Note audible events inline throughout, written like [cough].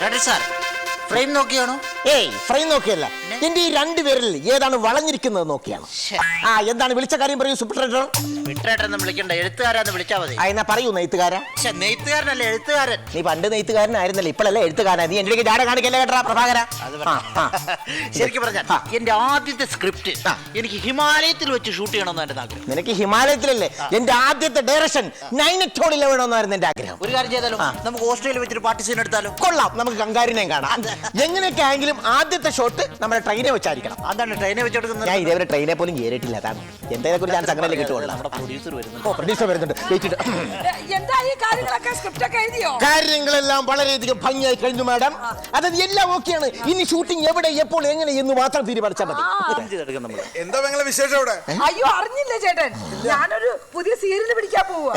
Doctor sir frame നോക്കിയാണോ? ഏയ് frame നോക്കിയല്ല. എന്റെ ഈ രണ്ട് പേരിൽ ഏതാണ് വളഞ്ഞിരിക്കുന്നത് നോക്കിയാണ്. ആ എന്താണ് വിളിച്ച കാര്യം പറയൂ സൂപ്പർ ട്രേഡർ വിട്ടേട്ടെന്ന് വിളിക്കണ്ട എഴുത്തുകാരാന്ന് വിളിച്ചാ മതി. ആ എന്നാ പറയൂ നെയ്ത്തുകാരാ? പക്ഷെ നെയ്ത്തുകാരനല്ല എഴുത്തുകാരൻ. നീ പണ്ട് നെയ്ത്തുകാരനായിരുന്നല്ലേ ഇപ്പോഴല്ലേ എഴുത്തുകാരനാ? നീ എന്റെ ജാട കാണിക്കല്ലേ കേട്ടാ പ്രഭാകര? അത് ആ, ആ. ശരിക്കും പറഞ്ഞാൽ എന്റെ ആദ്യത്തെ സ്ക്രിപ്റ്റ് എനിക്ക് ഹിമാലയത്തിൽ വെച്ച് ഷൂട്ട് ചെയ്യണമെന്ന് എന്റെ ആഗ്രഹം. നിനക്ക് ഹിമാലയത്തിലല്ലേ? എന്റെ ആദ്യത്തെ ഡയറക്ഷൻ നൈനറ്റോളിൽ വേണമെന്നായിരുന്നു എന്റെ ആഗ്രഹം. ഒരു കാര്യം ചെയ്താലോ? നമുക്ക് ഓസ്ട്രേലിയ വെച്ചൊരു പാർട്ടി സീൻ എടുത്താലോ? കൊള്ളാം നമുക്ക് കങ്കാരിനെയും കാണാം. എങ്ങനെയൊക്കെ ആയെങ്കിലും ആദ്യത്തെ ഷോട്ട് നമ്മുടെ ട്രെയിനെ വെച്ചായിരിക്കണം. അതാണ് ട്രെയിനെ വെച്ചെടുക്കുന്നത് ഞാൻ ഇതേവരെ ട്രെയിനെ പോലും കയറിയിട്ടില്ല അതാണ്. എന്തെങ്കിലും കുറിച്ച് ഞാൻ സംഘടനയിൽ കിട്ടുള്ളൂ നമ്മുടെ പ്രൊഡ്യൂസർ വരുന്നു പ്രൊഡ്യൂസർ വരുന്നുണ്ട്. വെയിറ്റ് എന്താ ഈ കാര്യങ്ങളൊക്കെ? സ്ക്രിപ്റ്റ് ഒക്കെ എഴുതിയോ? കാര്യങ്ങളെല്ലാം വളരെയധികം ഭംഗിയായി കഴിഞ്ഞു മാഡം അതായത് എല്ലാം ഓക്കെയാണ്. ഇനി ഷൂട്ടിംഗ് എവിടെ എപ്പോൾ എങ്ങനെ എന്ന് മാത്രം തീരുമാനിച്ചാൽ മതി. എന്താ നിങ്ങളെ വിശേഷം അവിടെ? അയ്യോ അറിഞ്ഞില്ല ചേട്ടൻ? ഞാനൊരു പുതിയ സീരിയൽ പിടിക്കാൻ പോവാ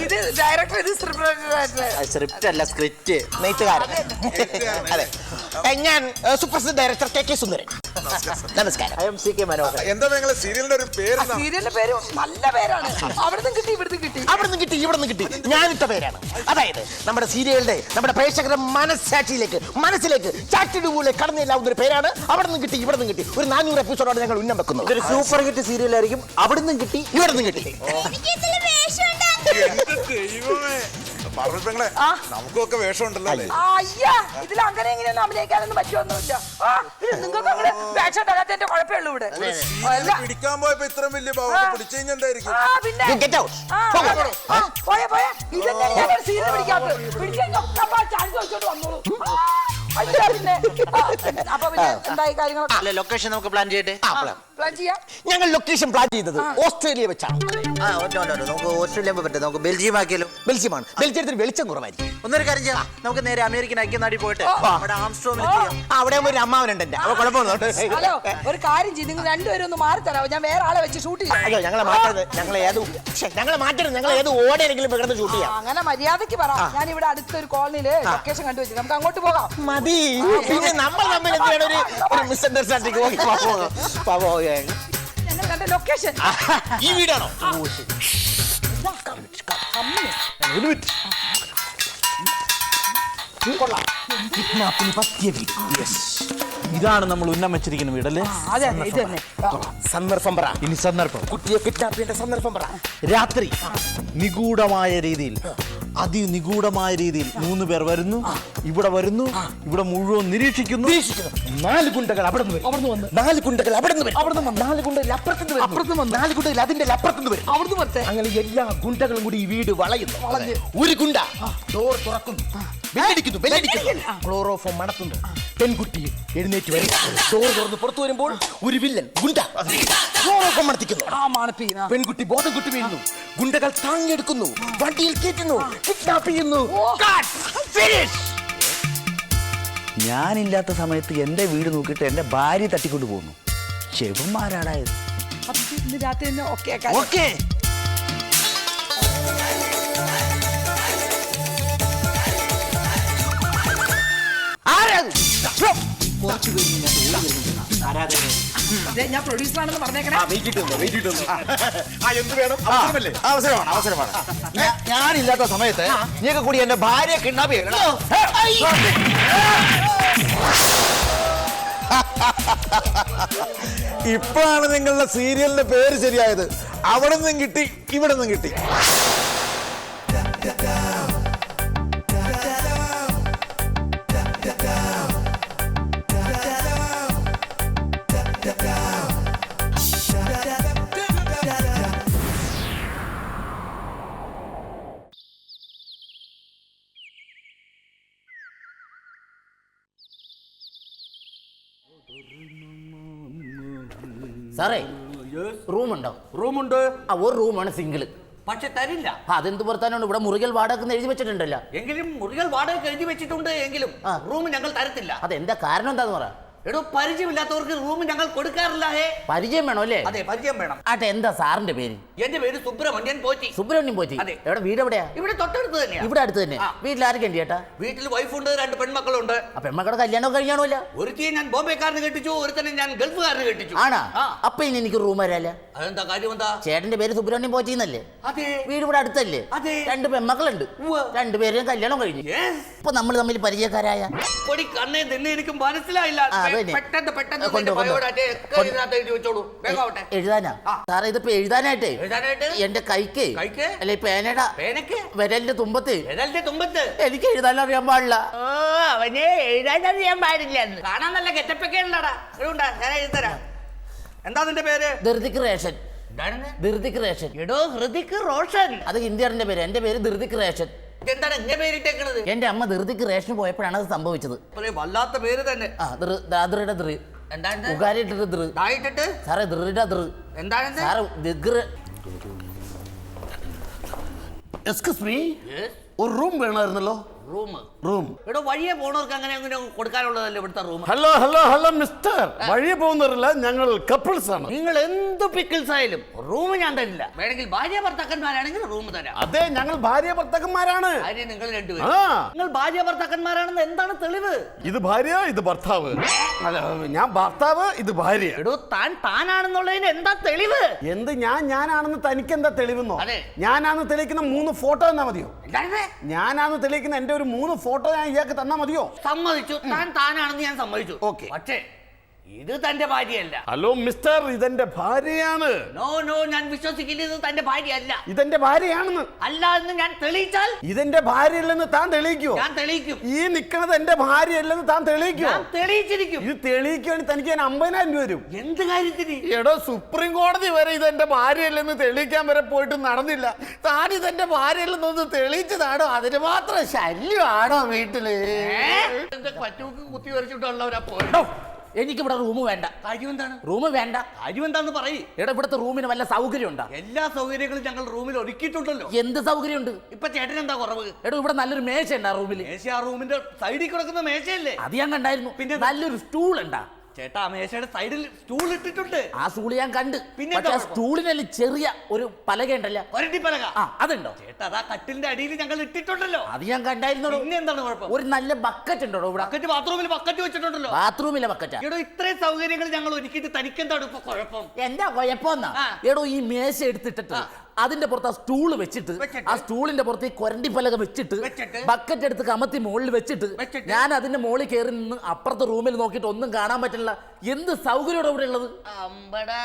ഇത് ഡയറക്ടർ ഇത് സ്ക്രിപ്റ്റ് സ്ക്രിപ്റ്റ് അല്ല സ്ക്രിപ്റ്റ് നെയ്ത്തുകാരൻ. അതെ. [laughs] ഞാൻ ഏ, ഡയറക്ടർ കെ കെ സുന്ദരൻ. നമസ്കാരം. I am C K Manohar എന്താ നിങ്ങളെ സീരിയലിന്റെ ഒരു പേര് സീരിയലിന്റെ പേര് നല്ല പേരാണ്. അവിടുന്ന് കിട്ടി ഇവിടുന്ന് കിട്ടി. കിട്ടി കിട്ടി. ഞാനിട്ട പേരാണ്. അതായത് നമ്മുടെ സീരിയലിന്റെ നമ്മുടെ പ്രേക്ഷകരുടെ മനസ്സാക്ഷിയിലേക്ക് മനസ്സിലേക്ക് ചാറ്റിടുപോലെ കടന്നില്ലാവുന്ന ഒരു പേരാണ്. അവിടെ നിന്ന് കിട്ടി ഇവിടെ നിന്ന് കിട്ടി. ഒരു നാനൂറ് എപ്പിസോഡാണ് ഞങ്ങൾ ഉന്നം വെക്കുന്നത്. ഇതൊരു സൂപ്പർ ഹിറ്റ് സീരിയലായിരിക്കും അവിടുന്ന് കിട്ടി ഇവിടെ നിന്ന് കിട്ടി എന്റെ ദൈവമേ പെങ്ങളെ നമുക്കൊക്കെ വേഷം ഉണ്ടല്ലോ അല്ലേ അയ്യാ ഇതിൽ അങ്ങനെ എങ്ങനെയൊന്നും അഭിനയിക്കാനൊന്നും പറ്റുമൊന്നുമില്ല നിങ്ങൾക്ക് അങ്ങനെ വേഷം ഉണ്ടാകാത്തതിന്റെ കുഴപ്പമുള്ളൂ ഇവിടെ അല്ല. പിടിക്കാൻ പോയപ്പോ ഇത്രയും വലിയ ഭാവം ആ. പിടിച്ചു കഴിഞ്ഞാൽ എന്തായിരിക്കും ആ, പിന്നെ You get out. ആ, പോകൂ. ആ, പോയെ, പോയെ. ഇതെന്താണ് ഞാൻ ഒരു സീരിയൽ പിടിക്കാത്തത്? പിടിച്ച് കഴിഞ്ഞാ ഒക്കെ അപ്പൊ ആ ചാൻസ് വെച്ചോണ്ട് വന്നോളൂ. ആ, അയ്യോ, പിന്നെ. ആ, അപ്പൊ പിന്നെ എന്തായി കാര്യങ്ങളൊക്കെ അല്ല ലൊക്കേഷൻ നമുക്ക് പ്ലാൻ ചെയ്യട്ടെ? ആ, plan. പ്ലാൻ ചെയ്യാം. ഞങ്ങൾ ലൊക്കേഷൻ പ്ലാൻ ചെയ്തത് ഓസ്ട്രേലിയ വെച്ചാണ്. ആ ഒറ്റ നമുക്ക് ഓസ്ട്രേലിയ പറ്റും. നമുക്ക് ബെൽജിയം ആക്കിയാലോ? ബെൽജിയമാണ്. ബെൽജിയത്തിന് വെളിച്ചം കുറവായിരിക്കും. ഒന്നൊരു കാര്യം ചെയ്യാം. നമുക്ക് നേരെ അമേരിക്കൻ ഐക്യനാടി പോയിട്ട്. അവിടെ ആംസ്ട്രോമിൽ ചെയ്യാം. ആ, അവിടെ ആകുമ്പോ ഒരു അമ്മാവനുണ്ട് എന്റെ അവ കുഴപ്പമൊന്നും ഹലോ ഒരു കാര്യം ചെയ്ത് നിങ്ങൾ രണ്ടുപേരും ഒന്ന് മാറി തരാമോ ഞാൻ വേറെ ആളെ വെച്ച് ഷൂട്ട് ചെയ്യാം. അയ്യോ ഞങ്ങളെ മാറ്റരുത്. ഞങ്ങളെ ഏത് ശ്ശെ, ഞങ്ങളെ മാറ്റരുത്. ഞങ്ങൾ ഏത് ഓടെയെങ്കിലും ഇവിടെ ഷൂട്ട് ആ, ചെയ്യാം. അങ്ങനെ മര്യാദയ്ക്ക് പറ. ഞാൻ ഇവിടെ അടുത്തൊരു കോളനിയിൽ ലൊക്കേഷൻ കണ്ടുവച്ചു. നമുക്ക് അങ്ങോട്ട് പോകാം. മതി. പിന്നെ നമ്മൾ തമ്മിൽ എന്തിനാണ് ഒരു ഒരു മിസ്അണ്ടർസ്റ്റാൻഡിങ് പാപ്പോ പാപ്പോ ലൊക്കേഷൻ ഈ വീടാണോ? ഇതാണ് നമ്മൾ ഉന്നം വെച്ചിരിക്കുന്ന വീടല്ലേ സന്ദർഭം പറ. ഇനി സന്ദർഭം. കുട്ടിയെ കിഡ്നാപ്പ് ചെയ്യേണ്ട സന്ദർഭം പറ. രാത്രി നിഗൂഢമായ രീതിയിൽ അതിനിഗൂഢമായ രീതിയിൽ മൂന്ന് പേർ വരുന്നു. ഇവിടെ വരുന്നു. ഇവിടെ മുഴുവൻ നിരീക്ഷിക്കുന്നു. നാല് ഗുണ്ടകൾ അവിടെ നിന്ന് വന്ന്. നാല് ഗുണ്ടകൾ അവിടെ നിന്ന് അവിടെ നിന്ന് നാല് ഗുണ്ടകൾ അപ്പുറത്തുനിന്ന്. അപ്പുറത്തുനിന്ന് വന്ന്. നാല് ഗുണ്ടകൾ അതിന്റെ അപ്പുറത്തുനിന്ന് വരും. അവിടുന്ന് വരട്ടെ. അങ്ങനെ എല്ലാ ഗുണ്ടകളും കൂടി ഈ വീട് വളയുന്നു. വളഞ്ഞ്. ഒരു ഗുണ്ട. ഡോർ തുറക്കുന്നു. ബെല്ലടിക്കുന്നു ബെല്ലടിക്കുന്നു. ക്ലോറോഫോം മണത്തുന്നു പെൺകുട്ടി എഴുന്നേറ്റ് വരും. ഡോർ തുറന്ന് പുറത്തു വരുമ്പോൾ ഒരു വില്ലൻ ഗുണ്ട. ക്ലോറോഫോം മണത്തിക്കുന്നു. പെൺകുട്ടി ബോധം കുട്ടി വീഴുന്നു ഗുണ്ടകൾ താങ്ങിയെടുക്കുന്നു. വണ്ടിയിൽ കയറ്റുന്നു. കിഡ്നാപ്പ് ചെയ്യുന്നു ഫിനിഷ്. ഞാനില്ലാത്ത സമയത്ത് എന്റെ വീട് നോക്കിയിട്ട് എന്റെ ഭാര്യ തട്ടിക്കൊണ്ട് പോകുന്നു. ചെവന്മാരാടായത് ആരാധന ഇന്ന് രാത്രി തന്നെ ഓക്കെ ഞാൻ പ്രൊഡ്യൂസർ ആണെന്ന് പറഞ്ഞേക്കണേ. ആ, എന്ത് വേണം? അവസരമല്ലേ? അവസരമാണ് അവസരമാണ്. ഞാ- ഞാനില്ലാത്ത സമയത്ത് നീയൊക്കെ കൂടി എന്റെ ഭാര്യ കിഡ്നാപ്പ് ചെയ്യണം. ഇപ്പോഴാണ് നിങ്ങളുടെ സീരിയലിന്റെ പേര് ശരിയായത്. അവിടെ നിന്നും കിട്ടി ഇവിടെ നിന്നും കിട്ടി. സാറേ റൂമുണ്ടോ? റൂമുണ്ട്. ആ ഒരു റൂമാണ് സിംഗിൾ പക്ഷെ തരില്ല. അതെന്ത് പുറത്താനാണ്? ഇവിടെ മുറികൾ വാടക എഴുതി വെച്ചിട്ടുണ്ടല്ലോ. എങ്കിലും മുറികൾ വാടക എഴുതി വെച്ചിട്ടുണ്ട് എങ്കിലും റൂം ഞങ്ങൾ തരത്തില്ല. അതെന്താ കാരണം എന്താന്ന് പറ. എടോ പരിചയമില്ലാത്തവർക്ക് റൂം ഞങ്ങൾ കൊടുക്കാറില്ല ഹേ. പരിചയം വേണോ അല്ലേ? അതെ പരിചയം വേണം. ആട്ടെ എന്താ സാറിന്റെ പേര്? എന്റെ പേര് സുബ്രഹ്മണ്യൻ പോറ്റി. സുബ്രഹ്മണ്യൻ പോറ്റി. അതെ. എവിടെ? വീട് എവിടെയാ? ഇവിടെ തൊട്ടടുത്ത് തന്നെ ഇവിടെ അടുത്ത് തന്നെ. ആ. വീട്ടിൽ ആരൊക്കെ ഉണ്ട് ചേട്ടാ? വീട്ടിൽ വൈഫുണ്ട് രണ്ട് പെൺമക്കളുണ്ട്. അപ്പൊ എമ്മക്കടെ കല്യാണം ഒരു ഒരുത്തിയെ ഞാൻ ബോംബെക്കാരന് കെട്ടിച്ചു ഒരുത്തനെ ഞാൻ ഗൾഫുകാരന് കെട്ടിച്ചു. ആണാ? ആ. അപ്പൊ ഇനി എനിക്ക് റൂം വരാല്ല. അതെന്താ കാര്യം എന്താ? ചേട്ടന്റെ പേര് സുബ്രഹ്മണ്യൻ പോറ്റി എന്നല്ലേ? അതെ. വീട് ഇവിടെ അടുത്തല്ലേ? അതെ. രണ്ട് പെൺമക്കളുണ്ട്. ഉവ്വ്. രണ്ടുപേരും കല്യാണം കഴിഞ്ഞു. യെസ് ഇപ്പൊ നമ്മൾ തമ്മിൽ പരിചയക്കാരായ? പൊടി കണ്ണേ നിന്നെ എനിക്ക് മനസ്സിലായില്ല. ആ, പെ- അതന്നെ. പെട്ടെന്ന് പെട്ടെന്ന് കൊണ്ടോ, നിന്റെ കൊണ്ടോ. ബയോഡാറ്റ ഒക്കെ കൊണ്ടോ. ഇതിനകത്ത് എഴുതി വെച്ചോളൂ. വേഗം ആവട്ടെ. എഴുതാനാ? ആ. സാറേ ഇതിപ്പോ എഴുതാനായിട്ടേ. എഴുതാനായിട്ട്? എന്റെ കൈക്ക്. കൈക്ക്? അല്ലെ പേനയുടെ പേനക്ക്? വിരലിന്റെ തുമ്പത്ത്. വിരലിന്റെ തുമ്പത്ത്? എനിക്ക് എഴുതാൻ അറിയാൻ പാടില്ല. ഓ അവനെ എഴുതാൻ അറിയാൻ പാടില്ല കാണാൻ നല്ല ഗെറ്റപ്പൊക്കെ അതുകൊണ്ടാ ഞാൻ എഴുതരാം. എന്താ നിന്റെ പേര്? ധൃതിക് റേഷൻ. ധൃതിക് റേഷൻ. എടോ ഹൃതിക് റോഷൻ. അത് ഹിന്ദിയാറിന്റെ പേര്. എന്റെ പേര് ധൃതിക് റേഷൻ. എന്താണ് പേരിട്ടേക്കണത്? എന്റെ അമ്മ ധൃതിക്ക് റേഷൻ പോയപ്പോഴാണ് അത് സംഭവിച്ചത്. വല്ലാത്ത പേര് തന്നെ. ആ ദൃ ദാദ്രയുടെ ദൃ എന്താണ് ഉകാരിട്ടിട്ട് ദൃ ആയിട്ടിട്ട് സാറേ ദൃഢ ദൃ എന്താണ് സാറ് ദിഗ്ര എക്സ്ക്യൂസ് മീ ഒരു റൂം വേണമായിരുന്നല്ലോ. റൂം. റൂം. വഴിയെ പോണവർക്ക് അങ്ങനെ അങ്ങനെ കൊടുക്കാനുള്ളതല്ലേ ഇവിടുത്തെ room? Hello hello hello mister വഴിയെ പോകുന്നവരല്ല ഞങ്ങൾ കപ്പിൾസ് ആണ്. നിങ്ങൾ എന്ത് പിക്കിൾസ് ആയാലും റൂം ഞാൻ തരില്ല. വേണമെങ്കിൽ ഭാര്യ ഭർത്താക്കന്മാരാണെങ്കിൽ റൂം തരാം. അതെ ഞങ്ങൾ ഭാര്യ ഭർത്താക്കന്മാരാണ്. ഭാര്യ നിങ്ങൾ രണ്ടുപേരും. നിങ്ങൾ ഭാര്യ ഭർത്താക്കന്മാരാണെന്ന് എന്താണ് തെളിവ്? ഇത് ഭാര്യ ഇത് ഭർത്താവ്. ഞാൻ ഭർത്താവ് ഇത് ഭാര്യ. എടോ താൻ താനാണെന്നുള്ളതിന് എന്താ തെളിവ്? എന്ത് ഞാൻ ഞാനാണെന്ന് തനിക്ക് എന്താ തെളിവെന്നോ. ഞാനാണെന്ന് തെളിയിക്കുന്ന മൂന്ന് ഫോട്ടോ എന്നാ മതിയോ? ഞാനാണെന്ന് തെളിയിക്കുന്ന എന്റെ ഒരു മൂന്ന് ഫോട്ടോ ഞാൻ ഇയാൾക്ക് തന്നാ മതിയോ? സമ്മതിച്ചു. താൻ താനാണെന്ന് ഞാൻ സമ്മതിച്ചു. ഓക്കെ. പക്ഷേ ഇത് തന്റെ ഭാര്യയല്ല. ഹലോ മിസ്റ്റർ ഇതെന്റെ ഭാര്യയാണ്. നോ നോ ഞാൻ വിശ്വസിക്കില്ല ഇത് തന്റെ ഭാര്യയല്ല. ഇതെന്റെ ഭാര്യയാണെന്ന്. അല്ല എന്ന് ഞാൻ തെളിയിച്ചാൽ? ഇതെന്റെ ഭാര്യയല്ലെന്ന് താൻ തെളിയിക്കോ ഞാൻ തെളിയിക്കും. ഈ നിക്കണത് എന്റെ ഭാര്യയല്ലെന്ന് താൻ തെളിയിക്കോ ഞാൻ തെളിയിച്ചിരിക്കും. ഇത് തെളിയിക്കുകയാണെങ്കിൽ തനിക്ക് ഞാൻ അമ്പതിനായിരം രൂപ വരും എന്ത് കാര്യത്തിന്? എടോ സുപ്രീം കോടതി വരെ ഇതെന്റെ ഭാര്യയല്ലെന്ന് തെളിയിക്കാൻ വരെ പോയിട്ട് നടന്നില്ല. താൻ ഇതെന്റെ ഭാര്യയല്ലെന്നൊന്ന് തെളിയിച്ചതാണോ? അതിന് മാത്രം ശല്യമാണോ വീട്ടിൽ? പറ്റൂക്ക് കുത്തി വരച്ചിട്ടുള്ളവരാ പോയി എടോ, എനിക്കിവിടെ റൂം വേണ്ട. കാര്യം എന്താണ് റൂം വേണ്ട. കാര്യം എന്താന്ന് പറയ്. എടാ ഇവിടുത്തെ റൂമിന് വല്ല സൗകര്യം ഉണ്ടോ എല്ലാ സൗകര്യങ്ങളും ഞങ്ങൾ റൂമിൽ ഒരുക്കിയിട്ടുണ്ടല്ലോ. എന്ത് സൗകര്യമുണ്ട്? ഇപ്പൊ ചേട്ടൻ എന്താ കുറവ്? എടാ ഇവിടെ നല്ലൊരു മേശ ആ റൂമിൽ മേശ ആ റൂമിന്റെ സൈഡിൽ കിടക്കുന്ന മേശയല്ലേ? അത് ഞാൻ കണ്ടായിരുന്നു. പിന്നെ നല്ലൊരു സ്റ്റൂൾ ഉണ്ടാ. ചേട്ടാ മേശയുടെ സൈഡിൽ സ്റ്റൂൾ ഇട്ടിട്ടുണ്ട്. ആ സ്റ്റൂൾ ഞാൻ കണ്ട്. പിന്നെ സ്റ്റൂളിനല്ല ചെറിയ ഒരു പലക ഉണ്ടല്ലോ. ഒരടി പലക. ആ അതുണ്ടോ? ചേട്ടാ അതാ കട്ടിലിന്റെ അടിയിൽ ഞങ്ങൾ ഇട്ടിട്ടുണ്ടല്ലോ. അത് ഞാൻ കണ്ടായിരുന്നു പിന്നെ എന്താണ് കുഴപ്പം? ഒരു നല്ല ബക്കറ്റ് ഉണ്ടോ ഇവിടെ? ബക്കറ്റ് ബാത്റൂമിൽ ബക്കറ്റ് വെച്ചിട്ടുണ്ടല്ലോ. ബാത്റൂമിലെ ബക്കറ്റ്. എടോ ഇത്രയും സൗകര്യങ്ങൾ ഞങ്ങൾ ഒരുക്കിയിട്ട് തനിക്കെന്താണ് ഇപ്പൊ കുഴപ്പം? എന്താ കുഴപ്പം എടോ ഈ മേശ എടുത്തിട്ടിട്ട് അതിന്റെ പുറത്ത് ആ സ്റ്റൂൾ വെച്ചിട്ട്. ആ സ്റ്റൂളിന്റെ പുറത്ത് ഈ കൊരണ്ടി പലക വെച്ചിട്ട്. ബക്കറ്റ് എടുത്ത് കമത്തി മുകളിൽ വെച്ചിട്ട്. ഞാൻ അതിന്റെ മുകളിൽ കയറി നിന്ന് അപ്പുറത്തെ റൂമിൽ നോക്കിയിട്ട് ഒന്നും കാണാൻ പറ്റില്ല എന്ത് സൗകര്യം ഇവിടെ ഉള്ളത് അമ്പടാ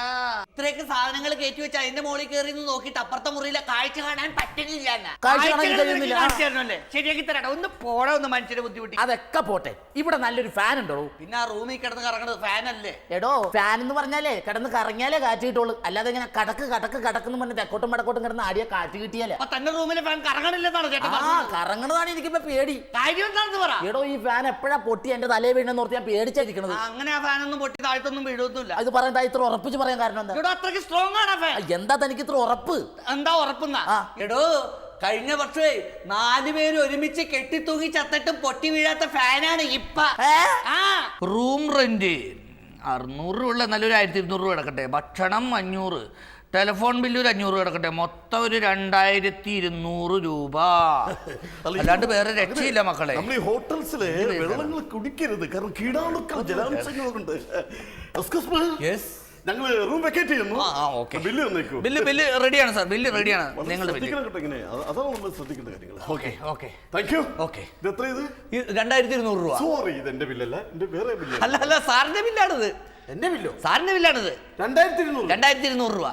ഇത്രയൊക്കെ സാധനങ്ങൾ കയറ്റി വെച്ച് അതിന്റെ മുകളിൽ കയറി നിന്ന് നോക്കിയിട്ട് അപ്പുറത്തെ മുറിയിലെ കാഴ്ച കാണാൻ പറ്റുന്നില്ല. കാഴ്ച കാണാൻ കഴിയുന്നില്ല. ശരിയാക്കി തരാടാ ഒന്ന് പോടാ ഒന്ന് മനുഷ്യരെ ബുദ്ധിമുട്ടി അതൊക്കെ പോട്ടെ ഇവിടെ നല്ലൊരു ഫാൻ ഉണ്ടോ പിന്നെ ആ റൂമിൽ കിടന്ന് കറങ്ങണത് ഫാനല്ലേ എടോ ഫാൻ എന്ന് പറഞ്ഞാലേ കിടന്ന് കറങ്ങിയാലേ കാറ്റ് കിട്ടുള്ളൂ അല്ലാതെ ഇങ്ങനെ കടക്ക് കടക്ക് കടക്കെന്ന് പറഞ്ഞ് തെക്കോട്ടും വടക്കോട്ടും കിടന്ന് ആടിയ കാറ്റ് കിട്ടിയാലേ. അപ്പൊ തന്റെ റൂമിലെ ഫാൻ കറങ്ങണില്ലെന്നാണ് ചേട്ടൻ ആ പറഞ്ഞത് കറങ്ങണതാണ് എനിക്കിപ്പോ പേടി. കാര്യം എന്താണെന്ന് പറ. എടോ ഈ ഫാൻ എപ്പോഴാ പൊട്ടി എന്റെ തലേ വീണെന്ന് ഓർത്ത് ഞാൻ പേടിച്ചായിരിക്കണത്. ആ, അങ്ങനെ ആ ഫാൻ ഒന്നും പൊട്ടി താഴ്ത്തൊന്നും വീഴുന്നില്ല അത് പറയാൻ ഇത്ര ഉറപ്പിച്ച് പറയാൻ കാരണം എന്താ? ഇവിടെ അത്രയ്ക്ക് സ്ട്രോങ് ആണ് ആ ഫാൻ എന്താ തനിക്ക് ഇത്ര ഉറപ്പ്? എന്താ ഉറപ്പുന്ന? ആ. എടോ കഴിഞ്ഞ വർഷമേ നാല് പേര് ഒരുമിച്ച് കെട്ടിത്തൂങ്ങി ചത്തിട്ടും പൊട്ടി വീഴാത്ത ഫാനാണ് ഇപ്പ. ഏ? ആ. റൂം റെന്റ് അറുന്നൂറ് രൂപ ഉള്ള നല്ലൊരു ആയിരത്തി ഇരുന്നൂറ് രൂപ കിടക്കട്ടെ ഭക്ഷണം അഞ്ഞൂറ്. ടെലിഫോൺ ബില്ല് ഒരു അഞ്ഞൂറ് കിടക്കട്ടെ. മൊത്തം ഒരു രണ്ടായിരത്തി ഇരുന്നൂറ് രൂപ അല്ലാണ്ട് വേറെ രക്ഷയില്ല മക്കളെ. നമ്മൾ ഈ ഹോട്ടൽസിൽ വെള്ളങ്ങൾ കുടിക്കരുത്. കാരണം കീടാണുക്കൾ ജലാംശങ്ങളുണ്ട്. ഞങ്ങൾ റൂം വെക്കേറ്റ് ചെയ്യുന്നു. ബില്ല് വന്നേക്കൂ ബില്ല് ബില്ല് റെഡിയാണ് സാർ. ബില്ല് റെഡിയാണ്. നിങ്ങളുടെ ബില്ല്. അതാണ് നമ്മൾ ശ്രദ്ധിക്കേണ്ട കാര്യങ്ങൾ. Okay okay. Thank you okay. ഇത് എത്ര ഇത്? രണ്ടായിരത്തി ഇരുന്നൂറ് രൂപ. സോറി ഇത് എന്റെ ബില്ലല്ല. എന്റെ വേറെ ബില്ല്. അല്ല അല്ല സാറിന്റെ ബില്ലാണിത്. എന്റെ ബില്ലോ? സാറിന്റെ ബില്ലാണിത്. രണ്ടായിരത്തി ഇരുന്നൂറ് രണ്ടായിരത്തി ഇരുന്നൂറ് രൂപ.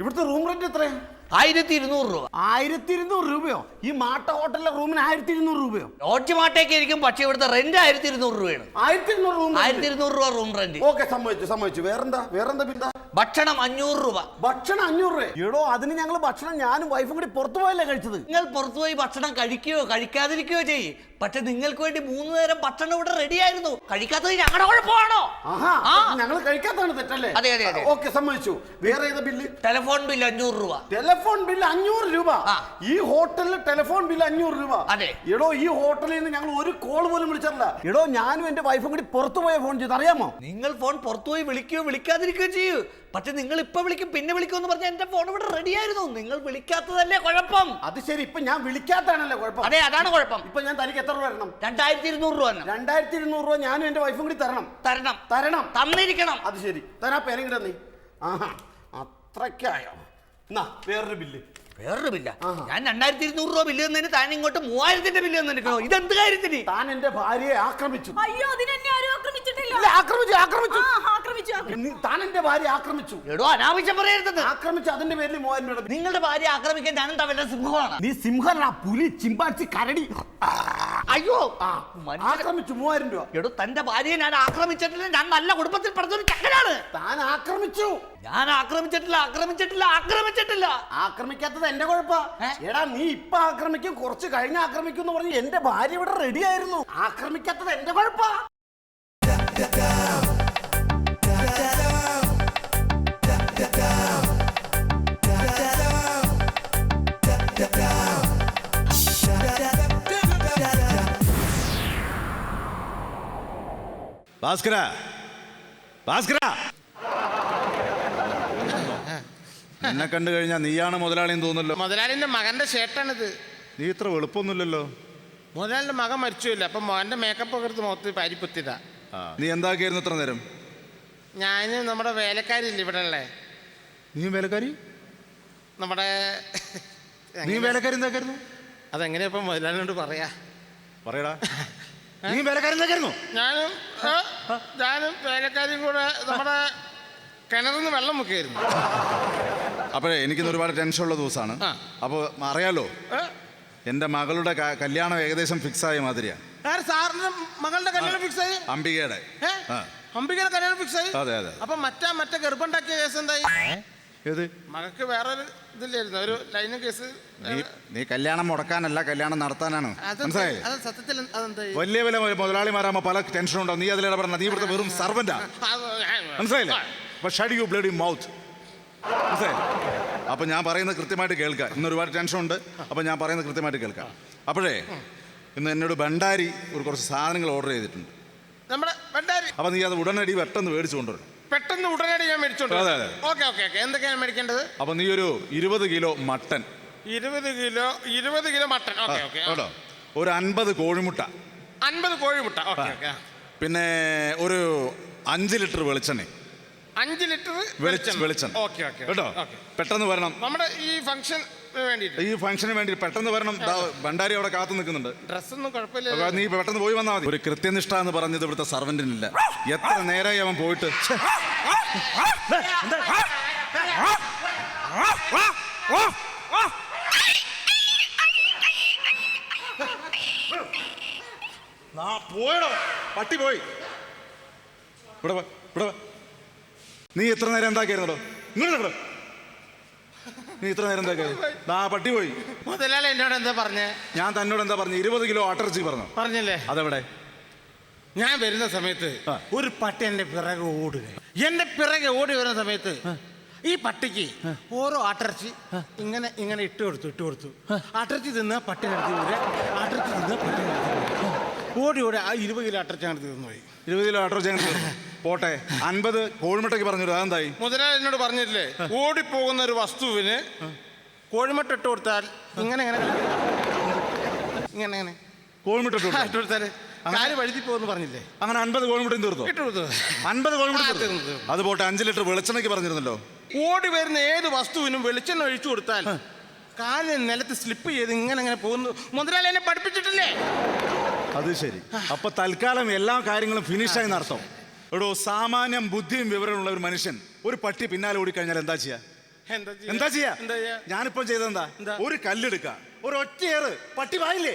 ഇവിടുത്തെ റൂം റെന്റ് എത്രയാ? ആയിരത്തി ഇരുന്നൂറ് രൂപ. ആയിരത്തി ഇരുന്നൂറ് രൂപയോ? ഈ മാട്ട ഹോട്ടലിലെ റൂമിന് ആയിരത്തി ഇരുന്നൂറ് രൂപയോ? ലോഡ്ജ് മാട്ടേക്ക് ഇരിക്കും പക്ഷേ ഇവിടുത്തെ റെന്റ് ആയിരത്തി ഇരുന്നൂറ് രൂപയാണ്. ആയിരത്തി ഇരുന്നൂറ് റൂം ആയിരത്തി ഇരുന്നൂറ് രൂപ റൂം റെന്റ് ഓക്കെ സമ്മതിച്ചു സമ്മതിച്ചു. വേറെന്താ? വേറെന്താ ബില്ലാ ഭക്ഷണം അഞ്ഞൂറ് രൂപ. ഭക്ഷണം അഞ്ഞൂറ് രൂപ. എടോ അതിന് ഞങ്ങൾ ഭക്ഷണം ഞാനും വൈഫും കൂടി പുറത്തു പോയല്ലേ കഴിച്ചത്? നിങ്ങൾ പുറത്തുപോയി ഭക്ഷണം കഴിക്കുകയോ കഴിക്കാതിരിക്കുകയോ ചെയ്യും. പക്ഷെ നിങ്ങൾക്ക് വേണ്ടി മൂന്ന് നേരം ഭക്ഷണം ഇവിടെ റെഡി ആയിരുന്നു. കഴിക്കാത്തത് ഞങ്ങളുടെ കുഴപ്പമാണോ? ആഹാ ആ. ഞങ്ങൾ കഴിക്കാത്തതാണ് തെറ്റല്ലേ? അതെ, അതെ, അതെ. ഓക്കെ സമ്മതിച്ചു. വേറെ ഏതാ ബില്ല്? ടെലിഫോൺ ബില്ല് അഞ്ഞൂറ് രൂപ. ടെലിഫോൺ ബില്ല് അഞ്ഞൂറ് രൂപ. ആ. ഈ ഹോട്ടലിൽ ടെലിഫോൺ ബില്ല് അഞ്ഞൂറ് രൂപ. അതെ. എടോ ഈ ഹോട്ടലിൽ നിന്ന് ഞങ്ങൾ ഒരു കോൾ പോലും വിളിച്ചിട്ടില്ല എടോ ഞാനും എന്റെ വൈഫും കൂടി പുറത്തു പോയ ഫോൺ ചെയ്ത് അറിയാമോ? നിങ്ങൾ ഫോൺ പുറത്തുപോയി വിളിക്കുകയോ വിളിക്കാതിരിക്കുകയോ ചെയ്യൂ. പക്ഷെ നിങ്ങൾ ഇപ്പൊ വിളിക്കും പിന്നെ വിളിക്കും എന്ന് പറഞ്ഞാൽ എന്റെ ഫോൺ ഇവിടെ റെഡി ആയിരുന്നു. നിങ്ങൾ വിളിക്കാത്തതല്ലേ കുഴപ്പം? അത് ശരി ഇപ്പൊ ഞാൻ വിളിക്കാത്തതാണല്ലേ കുഴപ്പം? അതെ അതാണ് കുഴപ്പം. ഇപ്പൊ ഞാൻ തനിക്ക് എത്ര രൂപ തരണം? രണ്ടായിരത്തി ഇരുന്നൂറ് രൂപ തന്നെ രണ്ടായിരത്തി ഇരുന്നൂറ് രൂപ ഞാനും എന്റെ വൈഫും കൂടി തരണം. തരണം. തരണം. തന്നിരിക്കണം. അത് ശരി. തരാ പേരെങ്കിലും നീ ആഹാ അത്രയ്ക്കായോ? എന്നാ വേറൊരു ബില്ല് വേറൊരു ബില്ല ഞാൻ രണ്ടായിരത്തി ഇരുന്നൂറ് രൂപ ബില്ല് തന്നതിന് താൻ ഇങ്ങോട്ട് മൂവായിരത്തിന്റെ ബില്ല് തന്നിരിക്കണോ ഇതെന്ത് കാര്യത്തിന്? താൻ എന്റെ ഭാര്യയെ ആക്രമിച്ചു. അയ്യോ അതിനെന്നെ ആരും ആക്രമിച്ചിട്ടില്ല. ആക്രമിച്ചു ആക്രമിച്ചു. ആ, ആക്രമിച്ചു താൻ എന്റെ ഭാര്യ ആക്രമിച്ചു. എടോ അനാവശ്യം പറയരുത് ആക്രമിച്ചു അതിന്റെ പേരിൽ മൂവായിരം രൂപ നിങ്ങളുടെ ഭാര്യ ആക്രമിക്കാൻ ഞാനും തവരുടെ സിംഹമാണ്. നീ സിംഹനാ പുലി ചിമ്പാച്ചി കരടി. അയ്യോ ആ, ആക്രമിച്ചു മൂവായിരം രൂപ. എടോ തന്റെ ഭാര്യയെ ഞാൻ ആക്രമിച്ചിട്ടില്ല. ഞാൻ നല്ല കുടുംബത്തിൽ പഠിച്ചൊരു ചക്കനാണ് താൻ ആക്രമിച്ചു. ഞാൻ ആക്രമിച്ചിട്ടില്ല ആക്രമിച്ചിട്ടില്ല ആക്രമിച്ചിട്ടില്ല. ആക്രമിക്കാത്തത് എന്റെ കുഴപ്പാ. എടാ നീ ഇപ്പൊ ആക്രമിക്കും കുറച്ച് കഴിഞ്ഞ് ആക്രമിക്കും എന്ന് പറഞ്ഞ് എന്റെ ഭാര്യ ഇവിടെ റെഡി ആയിരുന്നു. ആക്രമിക്കാത്തത് എന്റെ കുഴപ്പാ. ഭാസ്കര ഭാസ്കര. എന്നെ കണ്ടു കഴിഞ്ഞാൽ നീയാണ് മുതലാളിയെന്ന് തോന്നുന്നല്ലോ. മുതലാളിന്റെ മകന്റെ ഷേട്ടാണിത് നീ ഇത്ര എളുപ്പമൊന്നുമില്ലല്ലോ മുതലാളിന്റെ മകൻ മരിച്ചില്ല അപ്പൊ മോന്റെ മേക്കപ്പ് ഒക്കെ എടുത്ത് മുഖത്ത് പാരിപ്പുത്തിയതാ നീ എന്താക്കിയായിരുന്നു ഇത്ര നേരം? ഞാൻ നമ്മുടെ വേലക്കാരില്ല ഇവിടെ ഉള്ളേ നീ വേലക്കാരി? നമ്മുടെ നീ വേലക്കാരി എന്താക്കായിരുന്നു? അതെങ്ങനെയാ ഇപ്പൊ മുതലാളിനോട് പറയാ? പറയടാ. നീ വേലക്കാരി എന്താക്കായിരുന്നു? ഞാനും ഞാനും വേലക്കാരിയും കൂടെ നമ്മുടെ കിണറിൽ നിന്ന് വെള്ളം മുക്കിയായിരുന്നു. അപ്പോഴേ എനിക്കിന്ന് ഒരുപാട് ടെൻഷൻ ഉള്ള ദിവസമാണ്. ആ. അപ്പോൾ അറിയാലോ? എന്റെ എന്റെ മകളുടെ ക- കല്യാണം ഏകദേശം ഫിക്സ് ആയ മാതിരിയാ. ആര് സാറിന്റെ മകളുടെ കല്യാണം ഫിക്സ് ആയി? അംബികയുടെ. ഏ? ആ. അംബികയുടെ കല്യാണം ഫിക്സ് ആയി? അതെ, അതെ. അപ്പൊ മറ്റാ മറ്റേ ഗർഭുണ്ടാക്കിയ കേസ് എന്തായി? ഏത്? മകക്ക് വേറൊരു ഇതില്ലായിരുന്നു ഒരു ലൈനും കേസ് നീ നീ കല്യാണം മുടക്കാനല്ല കല്യാണം നടത്താനാണ്. അത് മനസ്സിലായി? അത് സത്യത്തിൽ അതെന്തായി? വലിയ വലിയ മുതലാളിമാരാകുമ്പോൾ പല ടെൻഷനും ഉണ്ടാവും നീ അതിലിടപെടണം നീ ഇവിടുത്തെ വെറും സർവന്റാ മനസ്സിലായില്ലേ? അപ്പൊ ഷഡ് യു ബ്ലഡ് മൗത്ത് മനസ്സിലായി അപ്പം ഞാൻ പറയുന്നത് കൃത്യമായിട്ട് കേൾക്കാം. ഇന്ന് ഒരുപാട് ടെൻഷൻ ഉണ്ട് അപ്പൊ ഞാൻ പറയുന്നത് കൃത്യമായിട്ട് കേൾക്കാം. അപ്പോഴേ ഇന്ന് എന്നോട് ഭണ്ടാരി ഒരു കുറച്ച് സാധനങ്ങൾ ഓർഡർ ചെയ്തിട്ടുണ്ട്. നമ്മുടെ ഭണ്ഡാരി. അപ്പം നീ അത് ഉടനടി പെട്ടെന്ന് മേടിച്ചു കൊണ്ടുവരും പെട്ടെന്ന് ഉടനടി ഞാൻ മേടിച്ചോണ്ട് അതെ, അതെ. Okay okay okay. എന്തൊക്കെയാണ് മേടിക്കേണ്ടത്? അപ്പൊ നീ ഒരു ഇരുപത് കിലോ മട്ടൻ. ഇരുപത് കിലോ ഇരുപത് കിലോ ഓക്കെ ഓക്കെ. കേട്ടോ. ഒരു അൻപത് കോഴിമുട്ട. അൻപത് കോഴിമുട്ട. ഓക്കെ ഓക്കെ പിന്നെ ഒരു അഞ്ച് ലിറ്റർ വെളിച്ചെണ്ണ. അഞ്ച് ലിറ്റർ വെളിച്ചെണ്ണ. വെളിച്ചെണ്ണ. Okay okay. കേട്ടോ? പെട്ടെന്ന് വരണം. നമ്മുടെ ഈ ഫംഗ്ഷൻ വേണ്ടിയിട്ട്. ഈ ഫംഗ്ഷന് വേണ്ടി പെട്ടെന്ന് വരണം. ഭണ്ഡാരി അവിടെ കാത്തു നിൽക്കുന്നുണ്ട്. ഡ്രസ്സൊന്നും കുഴപ്പമില്ല നീ പെട്ടെന്ന് പോയി വന്നാൽ മതി. ഒരു കൃത്യനിഷ്ഠ എന്ന് പറഞ്ഞത് ഇവിടുത്തെ സർവന്റിനില്ല. എത്ര നേരമായി അവൻ പോയിട്ട്? നാ പോയടോ. പട്ടി പോയി. ഇവിടെ ഇവിടെ. നീ എത്ര നേരം എന്താക്കിയായിരുന്നോ ഇങ്ങോട്ട് നീ ഇത്ര നേരം എന്താക്കിയായിരുന്നു ആ പട്ടി പോയി. മുതലാളി എന്നോട് എന്താ പറഞ്ഞേ? ഞാൻ തന്നോട് എന്താ പറഞ്ഞു? ഇരുപത് കിലോ അട്ടർച്ചി പറഞ്ഞു. പറഞ്ഞല്ലേ? അതെവിടെ? ഞാൻ വരുന്ന സമയത്ത് ഒരു പട്ടി എന്റെ പിറകെ ഓടുക എന്റെ പിറകെ ഓടി വരുന്ന സമയത്ത് ഈ പട്ടിക്ക് ഓരോ അട്ടർച്ചി ഇങ്ങനെ ഇങ്ങനെ ഇട്ട് കൊടുത്തു ഇട്ട് കൊടുത്തു. അട്ടർച്ചി തിന്ന പട്ടി നടത്തി വരിക ആട്ടിറച്ചി തിന്ന പട്ടി നടത്തി ഓടി ഓടി ആ ഇരുപത് കിലോ അട്ടർച്ചി നടത്തി തിന്നു പോയി. ഇരുപത് കിലോ അട്ടർച്ചി. [laughs] പോട്ടെ അൻപത് കോഴിമുട്ടയ്ക്ക് പറഞ്ഞു അതെന്തായി? മുതലാളി എന്നോട് പറഞ്ഞില്ലേ ഓടിപ്പോകുന്ന ഒരു വസ്തുവിന് കോഴിമുട്ട ഇട്ട് കൊടുത്താൽ ഇങ്ങനെ ഇങ്ങനെ. ഇങ്ങനെ ഇങ്ങനെ. കോഴിമുട്ട ഇട്ട് ആ, കൊടുത്തോ? ഇട്ട് കൊടുത്താൽ കാൽ വഴുതി പോകുമെന്ന് പറഞ്ഞില്ലേ? അങ്ങനെ അൻപത് കോഴിമുട്ടയും തീർന്നു ഇട്ട് കൊടുത്തു. അൻപത് കോഴിമുട്ട ആ, തീർത്തോ? തീർന്നു, തീർന്നു. അത് പോട്ടെ അഞ്ച് ലിറ്റർ വെളിച്ചെണ്ണയ്ക്ക് പറഞ്ഞിരുന്നല്ലോ. ഓടി വരുന്ന ഏത് വസ്തുവിനും വെളിച്ചെണ്ണ ഒഴിച്ചു കൊടുത്താൽ കാൽ നിലത്ത് സ്ലിപ്പ് ചെയ്ത് ഇങ്ങനെ ഇങ്ങനെ പോകുന്നു. മുതലാളി എന്നെ പഠിപ്പിച്ചിട്ടില്ലേ? അത് ശരി. അപ്പൊ തൽക്കാലം എല്ലാ കാര്യങ്ങളും ഫിനിഷായി നടത്തും എടോ സാമാന്യം ബുദ്ധിയും വിവരമുള്ള ഒരു മനുഷ്യൻ ഒരു പട്ടി പിന്നാലെ ഓടിക്കഴിഞ്ഞാൽ എന്താ ചെയ്യാ? എന്താ ചെയ്യാ? ഞാനിപ്പോ ചെയ്തെന്താ എന്താ? ഒരു കല്ലെടുക്ക. ഒരു ഒറ്റയേറ് പട്ടി വായില്ലേ?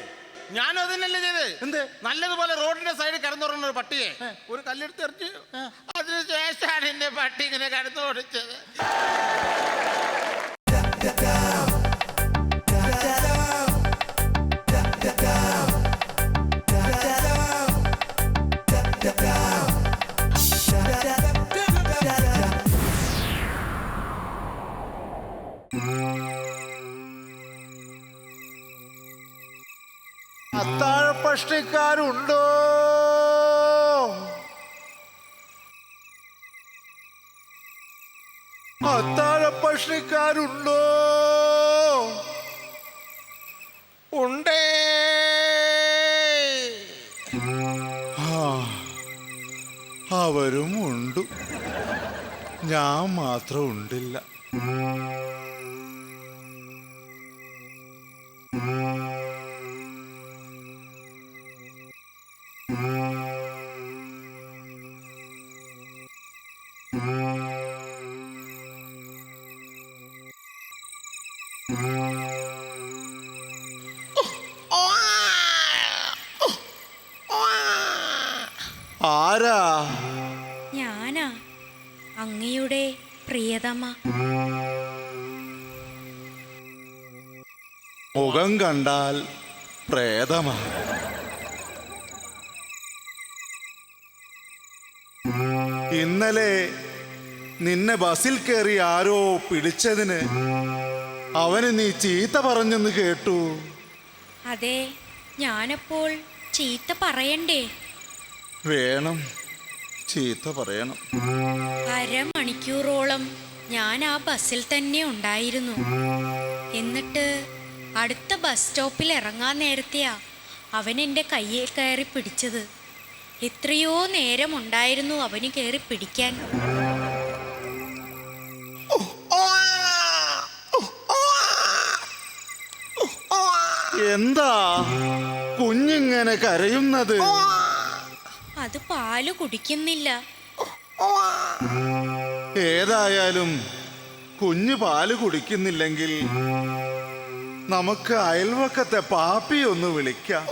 ഞാനും അതിനല്ലേ ചെയ്ത്. എന്ത്? നല്ലതുപോലെ റോഡിന്റെ സൈഡിൽ കിടന്നുറങ്ങുന്ന ഒരു പട്ടിയെ. ഒരു കല്ലെടുത്ത് എറിഞ്ഞു അതിനുശേഷമാണ് എന്റെ പട്ടി ഇങ്ങനെ കിടന്നു ഓടിച്ചത് അത്താഴപ്പഷ്ടിക്കാരുണ്ടോ അത്താഴപ്പഷ്ടിക്കാരുണ്ടോ ഉണ്ടേ. അവരും ഉണ്ട്. ഞാൻ മാത്രം ഉണ്ടില്ല. ആരാ? ഞാനാ അങ്ങയുടെ പ്രിയതമ. മുഖം കണ്ടാൽ പ്രേതമ. ഇന്നലെ നിന്നെ ബസ്സിൽ കയറി ആരോ പിടിച്ചതിന് അവന് നീ ചീത്ത പറഞ്ഞെന്ന് കേട്ടു. അതെ ഞാനപ്പോൾ ചീത്ത പറയണ്ടേ? വേണം ചീത്ത പറയണം. അരമണിക്കൂറോളം ഞാൻ ആ ബസ്സിൽ തന്നെ ഉണ്ടായിരുന്നു. എന്നിട്ട് അടുത്ത ബസ് സ്റ്റോപ്പിൽ ഇറങ്ങാൻ നേരത്തെയാ അവൻ എന്റെ കയ്യിൽ കയറി പിടിച്ചത്. എത്രയോ നേരമുണ്ടായിരുന്നു അവന് കയറി പിടിക്കാൻ. എന്താ കുഞ്ഞിങ്ങനെ കരയുന്നത്? അത് പാൽ കുടിക്കുന്നില്ല. ഏതായാലും കുഞ്ഞ് പാൽ കുടിക്കുന്നില്ലെങ്കിൽ നമുക്ക് അയൽവക്കത്തെ പാപ്പി ഒന്ന് വിളിക്കാം.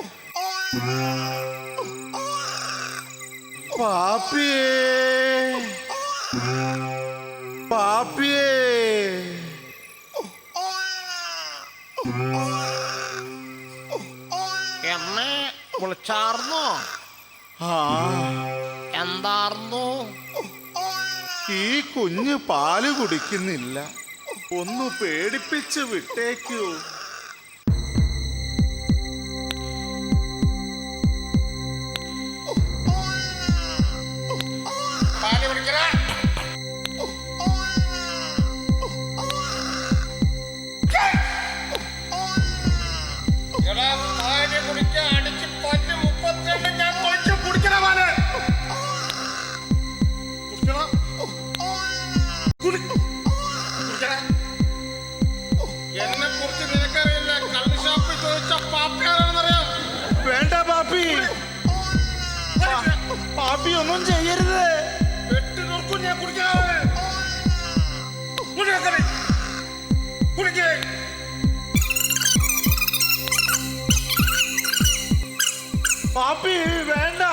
പാപ്പിയേ. വിളിച്ചാർന്നോ ആ എന്താർന്നു? ഈ കുഞ്ഞ് പാൽ കുടിക്കുന്നില്ല. ഒന്ന് പേടിപ്പിച്ച് വിട്ടേക്കൂ. പാപ്പി ഒന്നും ചെയ്യരുത് പാപ്പി വേണ്ട.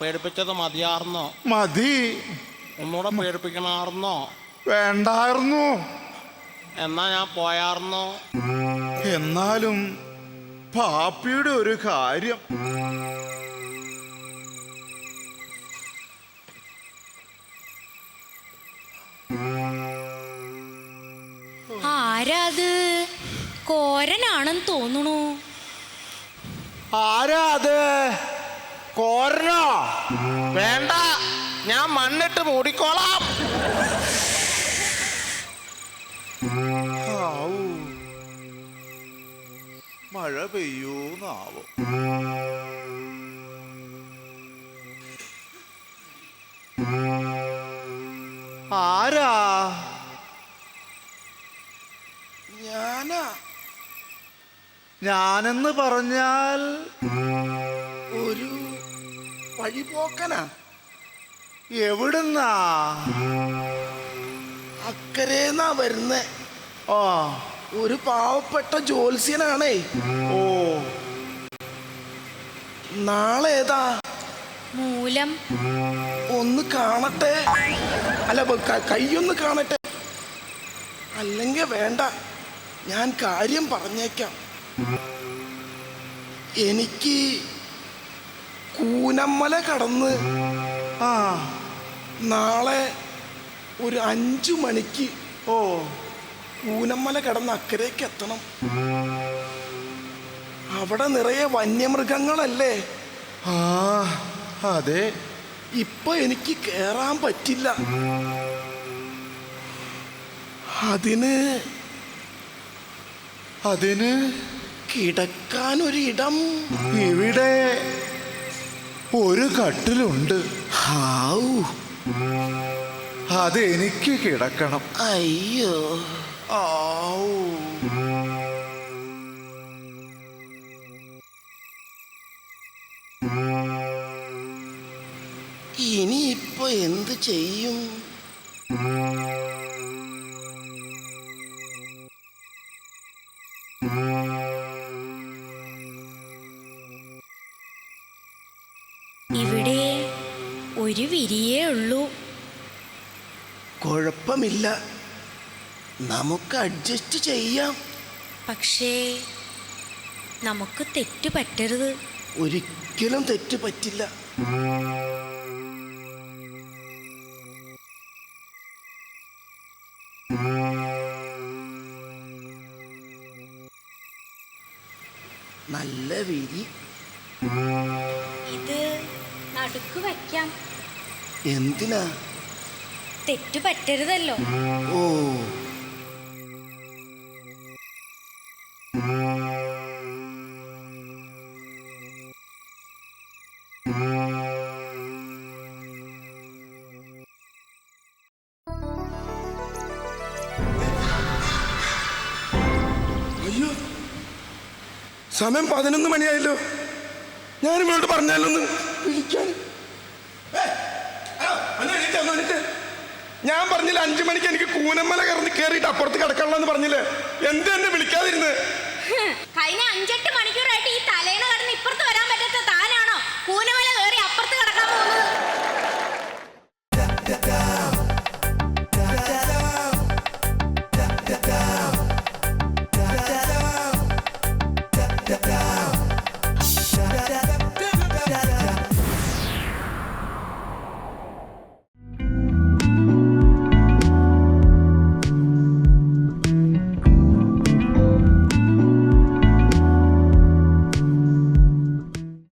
പേടിപ്പിച്ചത് മതിയാർന്നോ? മതി. ഒന്നുകൂടെ പേടിപ്പിക്കണമാർന്നോ വേണ്ടായിരുന്നു. എന്നാ ഞാൻ പോയാർന്നോ? എന്നാലും പാപ്പിയുടെ ഒരു കാര്യം. അത് കോരനാണെന്ന് തോന്നുന്നു ആരാ അത്? കോരനോ? വേണ്ട ഞാൻ മണ്ണിട്ട് മൂടിക്കോളാം. മഴ പെയ്യൂന്നാവോ. ആരാ ഞാനാ ഞാനെന്ന് പറഞ്ഞാൽ ഒരു വഴിപോക്കനാ എവിടുന്നാ? അക്കരേന്നാ വരുന്നേ. ഓ ഒരു പാവപ്പെട്ട ജോത്സ്യനാണേ ഓ. നാളെ ഏതാ മൂലം. ഒന്ന് കാണട്ടെ. അല്ല കൈയൊന്ന് കാണട്ടെ. അല്ലെങ്കിൽ വേണ്ട. ഞാൻ കാര്യം പറഞ്ഞേക്കാം. എനിക്ക് കൂനമ്മല കടന്ന് ആ നാളെ ഒരു അഞ്ചു മണിക്ക് ഓ കൂനമ്മല കടന്ന് അക്കരയ്ക്ക് എത്തണം. അവിടെ നിറയെ വന്യമൃഗങ്ങളല്ലേ? ആ അതെ. ഇപ്പൊ എനിക്ക് കേറാൻ പറ്റില്ല. അതിന് അതിന് കിടക്കാൻ ഒരിടം ഇവിടെ ഒരു കട്ടിലുണ്ട്. ഹാവൂ അത് എനിക്ക് കിടക്കണം. അയ്യോ. ആവൂ ഇനിയിപ്പോ എന്ത് ചെയ്യും? കുഴപ്പമില്ല നമുക്ക് അഡ്ജസ്റ്റ് ചെയ്യാം. പക്ഷേ നമുക്ക് തെറ്റ് പറ്റരുത്. ഒരിക്കലും തെറ്റ് പറ്റില്ല. നല്ല വീതി ഇത് നടുക്ക് വയ്ക്കാം. എന്തിനാ? തെറ്റ് പറ്റരുതല്ലോ. ഓ. സമയം പതിനൊന്ന് മണിയായല്ലോ. ഞാൻ ഇവളോട് പറഞ്ഞാലൊന്ന് വിളിക്കാൻ ഏ, ഹലോ, ഒന്ന് എണീറ്റ്, ഒന്ന് എണീറ്റ്. ഞാൻ പറഞ്ഞില്ല അഞ്ചു മണിക്ക് എനിക്ക് കൂനമ്മല കയറിയിട്ട് അപ്പുറത്ത് കിടക്കണമെന്ന് പറഞ്ഞില്ലേ? എന്ത് എന്നെ വിളിക്കാതിരുന്ന്? കഴിഞ്ഞ അഞ്ചെട്ട് മണിക്കൂർ